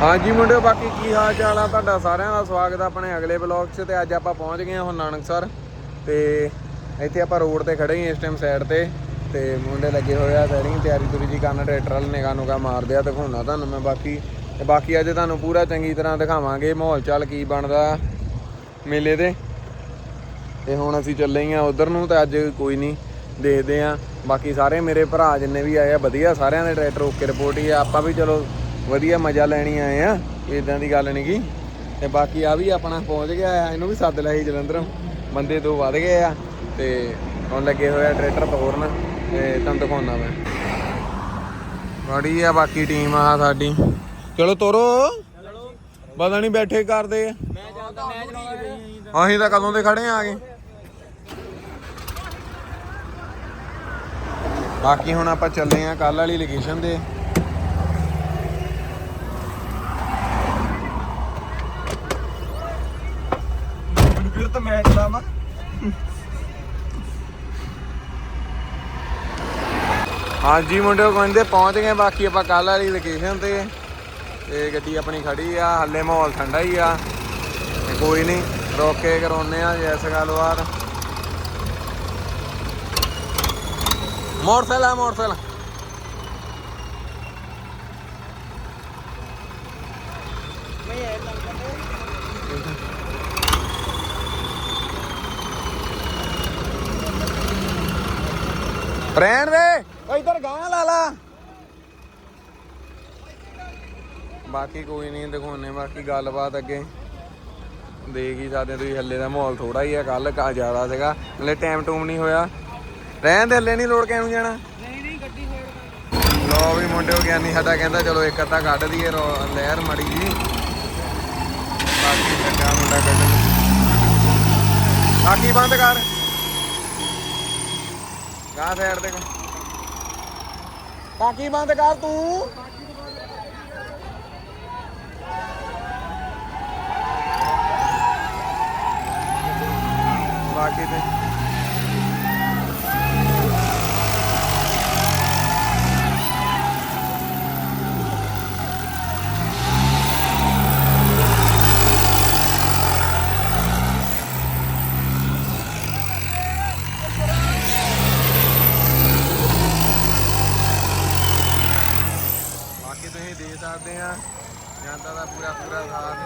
ਹਾਂਜੀ ਮੁੰਡਿਓ, ਬਾਕੀ ਕੀ ਹਾਲ ਚਾਲ ਆ ਤੁਹਾਡਾ ਸਾਰਿਆਂ ਦਾ? ਸਵਾਗਤ ਆ ਆਪਣੇ ਅਗਲੇ ਬਲੌਗ 'ਚ ਤੇ ਅੱਜ ਆਪਾਂ ਪਹੁੰਚ ਗਏ ਹਾਂ ਹੁਣ ਨਾਨਕਸਰ ਤੇ ਇੱਥੇ ਆਪਾਂ ਰੋਡ ਤੇ ਖੜੇ ਹਾਂ ਇਸ ਟਾਈਮ ਸਾਈਡ ਤੇ ਤੇ ਮੁੰਡੇ ਲੱਗੇ ਹੋਏ ਆ ਸੈਰਿੰਗ ਤਿਆਰੀ ਤੁਰੀ ਜੀ ਕਰਨ, ਟਰੈਕਟਰ ਵਾਲ ਨਿਗਾ ਨੁਗਾ ਮਾਰਦੇ ਆ, ਦਿਖਾਉਣਾ ਤੁਹਾਨੂੰ ਮੈਂ ਬਾਕੀ। ਤੇ ਬਾਕੀ ਅੱਜ ਤੁਹਾਨੂੰ ਪੂਰਾ ਚੰਗੀ ਤਰ੍ਹਾਂ ਦਿਖਾਵਾਂਗੇ ਮਾਹੌਲ ਚਾਲ ਕੀ ਬਣਦਾ ਮੇਲੇ ਦੇ। ਤੇ ਹੁਣ ਅਸੀਂ ਚੱਲੇ ਹਾਂ ਉਧਰ ਨੂੰ ਤੇ ਅੱਜ ਕੋਈ ਨਹੀਂ, ਦੇਖਦੇ ਆ। ਬਾਕੀ ਸਾਰੇ ਮੇਰੇ ਭਰਾ ਜਿੰਨੇ ਵੀ ਆਏ ਆ, ਵਧੀਆ ਸਾਰਿਆਂ ਦੇ ਟਰੈਕਟਰ ਓਕੇ ਰਿਪੋਰਟ ਹੀ ਆ। ਆਪਾਂ ਵੀ ਚਲੋ ਵਧੀਆ ਮਜ਼ਾ ਲੈਣੀ ਆਏ ਆ ਇਦਾਂ ਦੀ ਗੱਲ ਨਹੀਂਗੀ ਤੇ ਬਾਕੀ ਆ ਵੀ ਆਪਣਾ ਪਹੁੰਚ ਗਿਆ ਆ, ਇਹਨੂੰ ਵੀ ਸੱਦ ਲਿਆ ਸੀ ਜਲੰਧਰੋਂ। ਬੰਦੇ ਦੋ ਵੱਧ ਗਏ ਆ, ਤੇ ਹੁਣ ਲੱਗੇ ਹੋਇਆ ਆ ਟਰੈਕਟਰ ਤੋਰਨ ਤੇ ਤੁਹਾਨੂੰ ਦਿਖਾਉਣਾ ਮੈਂ। ਬੜੀ ਆ ਬਾਕੀ ਟੀਮ ਆ ਸਾਡੀ। ਚਲੋ ਤੋਰੋ। ਪਤਾ ਨਹੀਂ ਬੈਠੇ ਕਰਦੇ ਆ। ਮੈਂ ਜਾਂਦਾ ਮੈਚ ਲਾਉਣਾ ਅਸੀਂ ਤਾਂ ਕਦੋਂ ਦੇ ਖੜੇ ਆ ਗਏ। ਬਾਕੀ ਹੁਣ ਆਪਾਂ ਚੱਲੇ ਆ ਕੱਲ ਵਾਲੀ ਲੋਕੇਸ਼ਨ ਤੇ। ਫਿਰ ਤਾਂ ਮੈਚ ਲਾਵਾਂ ਹਾਂਜੀ ਮੁੰਡਿਓ ਕਹਿੰਦੇ ਪਹੁੰਚ ਗਏ ਬਾਕੀ ਆਪਾਂ ਕੱਲ ਵਾਲੀ ਲੋਕੇਸ਼ਨ ਤੇ। ਤੇ ਗੱਡੀ ਆਪਣੀ ਖੜੀ ਆ ਹੱਲੇ ਮਾਹੌਲ ਠੰਡਾ ਹੀ ਆ। ਤੇ ਕੋਈ ਨਹੀਂ ਰੋਕ ਕੇ ਕਰਾਉਨੇ ਆ ਜੈਸ ਗੱਲਬਾਤ ਮੋਟਰਸਾਈਕਲ ਆ ਮੋਟਰਸਾਈਕਲ। ਮੈਂ ਇਹ ਰਹਿਣ ਦੇ। ਇੱਧਰ ਗਾਂ ਲਾ ਲਾ। ਬਾਕੀ ਕੋਈ ਨਹੀਂ ਦਿਖਾਉਨੇ ਬਾਕੀ ਗੱਲਬਾਤ ਅੱਗੇ। ਦੇਖ ਹੀ ਸਕਦੇ ਤੁਸੀਂ ਹੱਲੇ ਦਾ ਮਾਹੌਲ ਥੋੜਾ ਹੀ ਆ ਕੱਲ ਕਾ ਜ਼ਿਆਦਾ ਸੀਗਾ। ਹਲੇ ਟਾਈਮ ਟੂਮ ਨਹੀਂ ਹੋਇਆ। ਰਹਿਣ ਦੇ ਹੱਲੇ ਨਹੀਂ ਲੋੜ ਕਿਨੂੰ ਜਾਣਾ। ਨਹੀਂ ਨਹੀਂ ਗੱਡੀ ਫੇਰ ਲੋ ਵੀ ਮੁੰਡਿਓ ਗਿਆਨੀ ਸਾਡਾ ਕਹਿੰਦਾ ਚਲੋ ਇੱਕ ਅੱਧਾ ਕੱਢ ਦਈਏ ਲਹਿਰ ਮੜੀ ਜੀ ਬਾਕੀ ਮੁੰਡਾ ਕੱਢਣ ਬਾਕੀ ਬੰਦ ਕਰ। ਗਾਂ ਸਾਈਡ ਤੇ ਬਾਕੀ ਬੰਦ ਕਰ ਤੂੰ। ਬਾਕੀ ਤੇ ਬਾਕੀ ਤੁਸੀਂ ਦੇ ਸਕਦੇ ਆ। ਜਨਤਾ ਦਾ ਪੂਰਾ ਪੂਰਾ ਸਾਥ।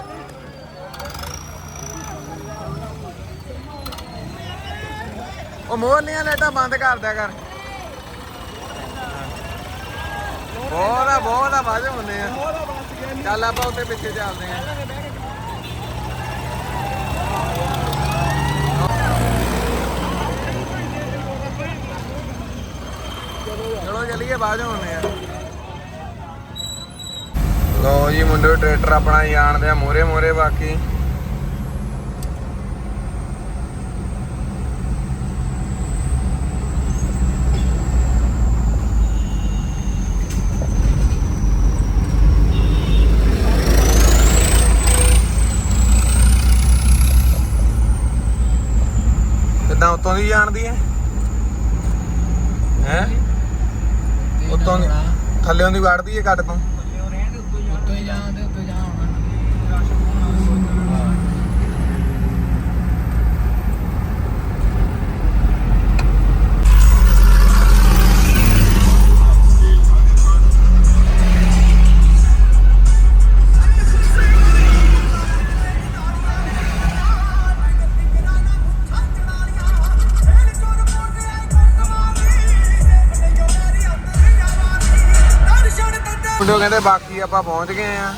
ਉਹ ਮੋਹਲੀਆਂ ਲਾਈਟਾਂ ਬੰਦ ਕਰ ਦਿਆ ਕਰ। ਬਹੁਤ ਆ ਬਹੁਤ ਆ ਬਾਜੇ ਹੁੰਦੇ ਆ। ਉਹਦਾ ਚੱਲ ਆਪਾਂ ਉੱਤੇ ਪਿੱਛੇ ਚੱਲਦੇ ਆ। ਚਲੋ, ਚਲੀਏ ਬਾਜੇ ਹੁੰਦੇ ਮੁੰਡੇ ਟਰੈਕਟਰ ਆਪਣਾ ਜਾਣਦੇ ਆ ਮੋਰੇ ਮੋਰੇ ਬਾਕੀ। ਕਿੱਦਾਂ ਉਤੋਂ ਦੀ ਜਾਣਦੀ ਹੈ? ਹੈ? ਉਤੋਂ ਦੀ ਥੱਲੇੋਂ ਦੀ ਵੜਦੀ ਹੈ ਕੱਟ ਤੋਂ? ਮੁੰਡੇ ਕਹਿੰਦੇ ਬਾਕੀ ਆਪਾਂ ਪਹੁੰਚ ਗਏ ਆ।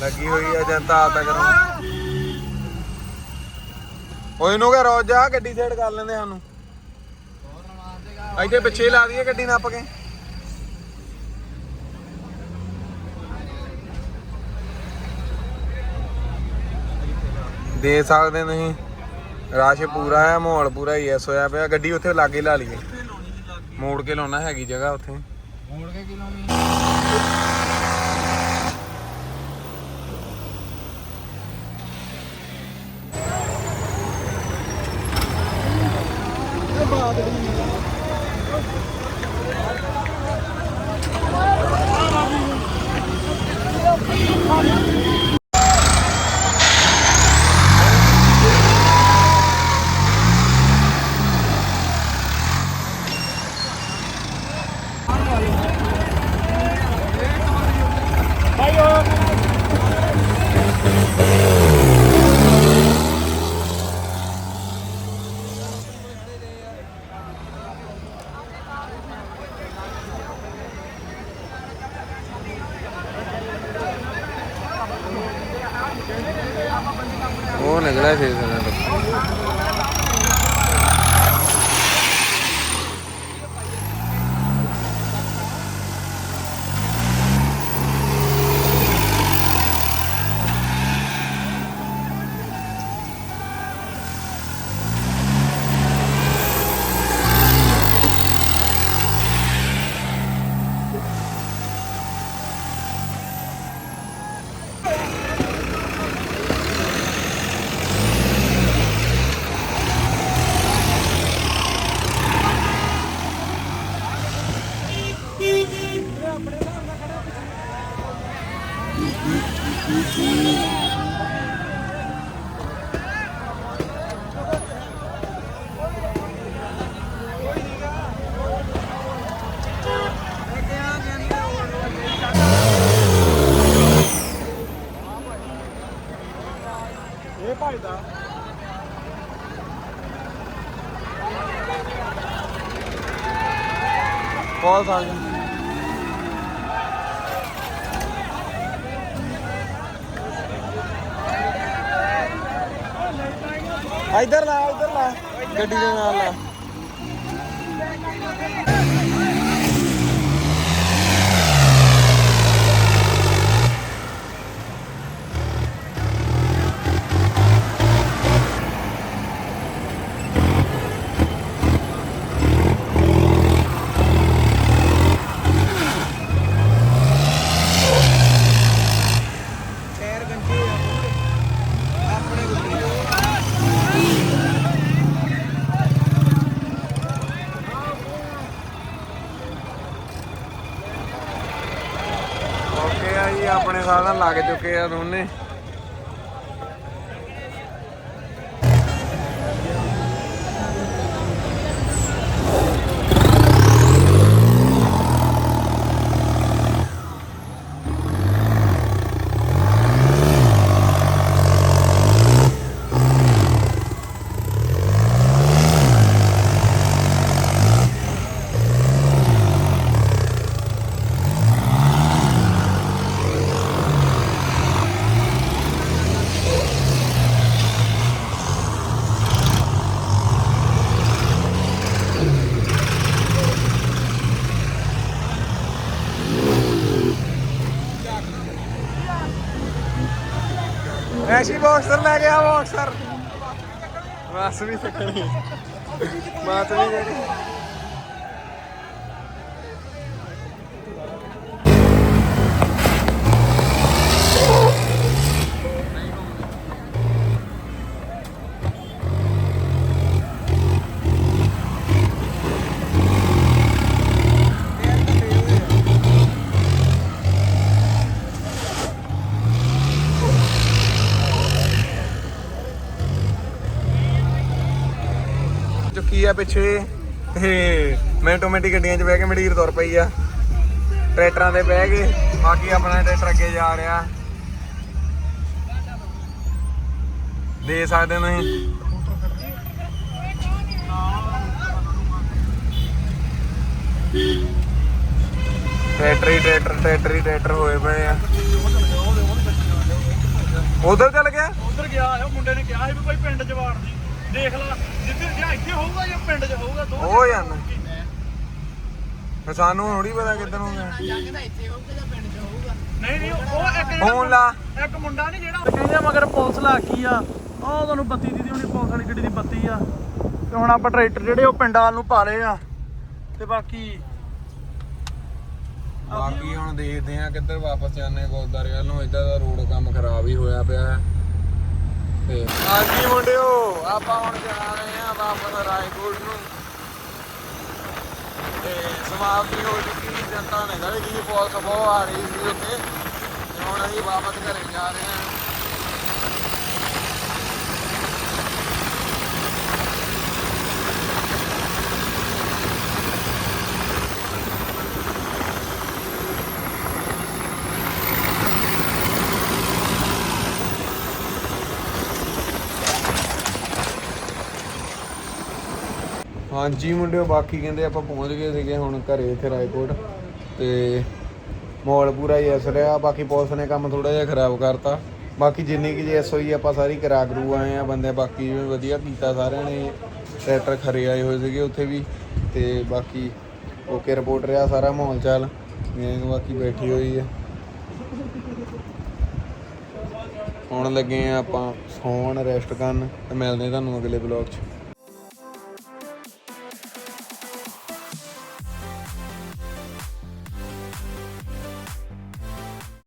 ਲੱਗੀ ਹੋਈ ਆ ਜਨਤਾ ਆਤਾ ਕਰੋ ਓਏ ਨੂੰ ਕਹ ਰੋਜ ਜਾ ਗੱਡੀ ਸਾਈਡ ਕਰ ਲੈਂਦੇ ਸਾਨੂੰ। ਇੱਥੇ ਪਿੱਛੇ ਲਾ ਦਈਏ ਗੱਡੀ ਨੱਪ ਕੇ। ਦੇ ਸਕਦੇ ਨਹੀਂ ਰਸ਼ ਪੂਰਾ ਹੈ, ਮਾਹੌਲ ਪੂਰਾ ਹੀ ਐਸ ਹੋਇਆ ਪਿਆ। ਗੱਡੀ ਉੱਥੇ ਲਾਗੇ ਲਾ ਲਈਏ। ਮੋੜ ਕੇ ਲਾਉਣਾ ਹੈਗੀ ਜਗ੍ਹਾ ਉੱਥੇ। ਮੋੜ ਕੇ ਕਿਲੋਮੀਟਰ ਬਾਤ ਉਹ ਨਿਕਲਿਆ ਛੇ ਸਿਲੰਡਰ ਇਹ ਭਾਈ ਦਾ ਬਹੁਤ ਆ ਗਿਆ ਇੱਧਰ ਲਾ ਇੱਧਰ ਲਾ। ਗੱਡੀ ਦੇ ਨਾਲ ਲਾ ਟਾਇਰ ਗੰਜੇ ਆ ਪੂਰੇ ਆਪਣੇ ਗੁੱਡੀ ਓਕੇ ਆ ਜੀ ਆਪਣੇ ਸਾਧਨ ਲੱਗ ਚੁੱਕੇ ਆ ਦੋਨੇ। ਐਸ਼ੀ ਬਾਕਸਰ ਲੈ ਗਿਆ ਬਾਕਸਰ ਬਸ ਵੀ ਸਕਣੀ ਵੀ ਜਿਹੜੀ ਚੁੱਕੀ ਆ ਪਿੱਛੇ ਤੇ ਮੈਂ ਆਟੋਮੈਟਿਕ ਗੱਡੀਆਂ 'ਚ ਬਹਿ ਕੇ ਮਡੀਰ ਤੁਰ ਪਈ ਆ। ਟਰੈਕਟਰਾਂ ਤੇ ਬਹਿ ਕੇ ਬਾਕੀ ਆਪਣਾ ਟਰੈਕਟਰ ਅੱਗੇ ਜਾ ਰਿਹਾ। ਦੇ ਸਕਦੇ ਹੋ ਤੁਸੀਂ। ਟਰੈਕਟਰ ਟਰੈਕਟਰ ਟਰੈਕਟਰ ਟਰੈਕਟਰ ਹੋਏ ਪਏ ਆ। ਉਧਰ ਚੱਲ ਗਿਆ। ਉਧਰ ਗਿਆ। ਉਹ ਮੁੰਡੇ ਨੇ ਕਿਹਾ ਸੀ ਵੀ ਭਾਈ ਪਿੰਡ ਚ ਵਾੜ ਦੀ ਦੇਖ ਲੈ ਜਿੱਧਰ ਜਾਂ ਇੱਥੇ ਹੋਊਗਾ ਜਾਂ ਪਿੰਡ ਚ ਹੋਊਗਾ ਦੋ ਉਹ ਜਾਂਦਾ। ਫਿਰ ਸਾਨੂੰ ਥੋੜੀ ਪਤਾ ਕਿੱਧਰ ਨੂੰ ਗਿਆ ਨਹੀਂ ਨਹੀਂ ਉਹ ਇੱਕ ਫੋਨ ਲਾ। ਇੱਕ ਮੁੰਡਾ ਨਹੀਂ ਜਿਹੜਾ ਕਹਿੰਦੇ ਮਗਰ ਪੁਲਿਸ ਲੱਗ ਗਈ ਆ। ਉਹ ਤੁਹਾਨੂੰ ਬੱਤੀ ਦੀ ਉਹਨੇ ਪੁਲਿਸ ਵਾਲੀ ਗੱਡੀ ਦੀ ਬੱਤੀ ਆ। ਤੇ ਹੁਣ ਆਪਾਂ ਟਰੈਕਟਰ ਜਿਹੜੇ ਉਹ ਪਿੰਡਾਂ ਵੱਲ ਨੂੰ ਪਾ ਲਏ ਆ। ਤੇ ਬਾਕੀ ਬਾਕੀ ਹੁਣ ਦੇਖਦੇ ਆ ਕਿੱਧਰ ਵਾਪਸ ਜਾਣੇ ਗੁਰਦਾਰੇ ਵੱਲ ਨੂੰ। ਇਦਾਂ ਦਾ ਰੋਡ ਕੰਮ ਖਰਾਬ ਹੀ ਹੋਇਆ ਪਿਆ ਹੈ। ਹਾਂਜੀ ਮੁੰਡਿਓ, ਆਪਾਂ ਹੁਣ ਜਾ ਰਹੇ ਆ ਵਾਪਸ ਰਾਏਕੋਟ ਨੂੰ। ਤੇ ਸਮਾਪਤੀ ਹੋ ਚੁੱਕੀ ਜਨਤਾ ਨਿਕਲ ਗਈ ਫੋਲਸ ਬਹੁਤ ਆ ਰਹੀ ਸੀ ਉੱਥੇ। ਹੁਣ ਅਸੀਂ ਵਾਪਸ ਘਰੇ ਜਾ ਰਹੇ ਆ ਹਾਂਜੀ ਮੁੰਡਿਓ, ਬਾਕੀ ਕਹਿੰਦੇ ਆਪਾਂ ਪਹੁੰਚ ਗਏ ਸੀਗੇ ਹੁਣ ਘਰੇ ਇੱਥੇ ਰਾਏਕੋਟ ਤੇ ਮਾਹੌਲ ਪੂਰਾ ਹੀ ਐਸ ਰਿਹਾ। ਬਾਕੀ ਪੁਲਿਸ ਨੇ ਕੰਮ ਥੋੜਾ ਜਿਹਾ ਖਰਾਬ ਕਰਤਾ। ਬਾਕੀ ਜਿੰਨੀ ਕੀ ਜੈਸ ਹੋਈ ਆਪਾਂ ਸਾਰੀ ਕਰਾ ਕਰੂ ਆਏ ਆ ਬੰਦੇ, ਬਾਕੀ ਵੀ ਵਧੀਆ ਕੀਤਾ ਸਾਰਿਆਂ ਨੇ। ਟਰੈਕਟਰ ਖਰੇ ਆਏ ਹੋਏ ਸੀਗੇ ਉੱਥੇ ਵੀ ਤੇ ਬਾਕੀ ਓਕੇ ਰਿਪੋਰਟ ਰਿਹਾ ਸਾਰਾ ਮਾਹੌਲ ਚਾਲ। ਗੈਂਗ ਬਾਕੀ ਬੈਠੀ ਹੋਈ ਹੈ ਹੁਣ ਲੱਗੇ ਆ ਆਪਾਂ ਸੌਣ ਰੈਸਟ ਕਰਨ ਤੇ ਮਿਲਦੇ ਤੁਹਾਨੂੰ ਅਗਲੇ ਬਲੌਗ 'ਚ।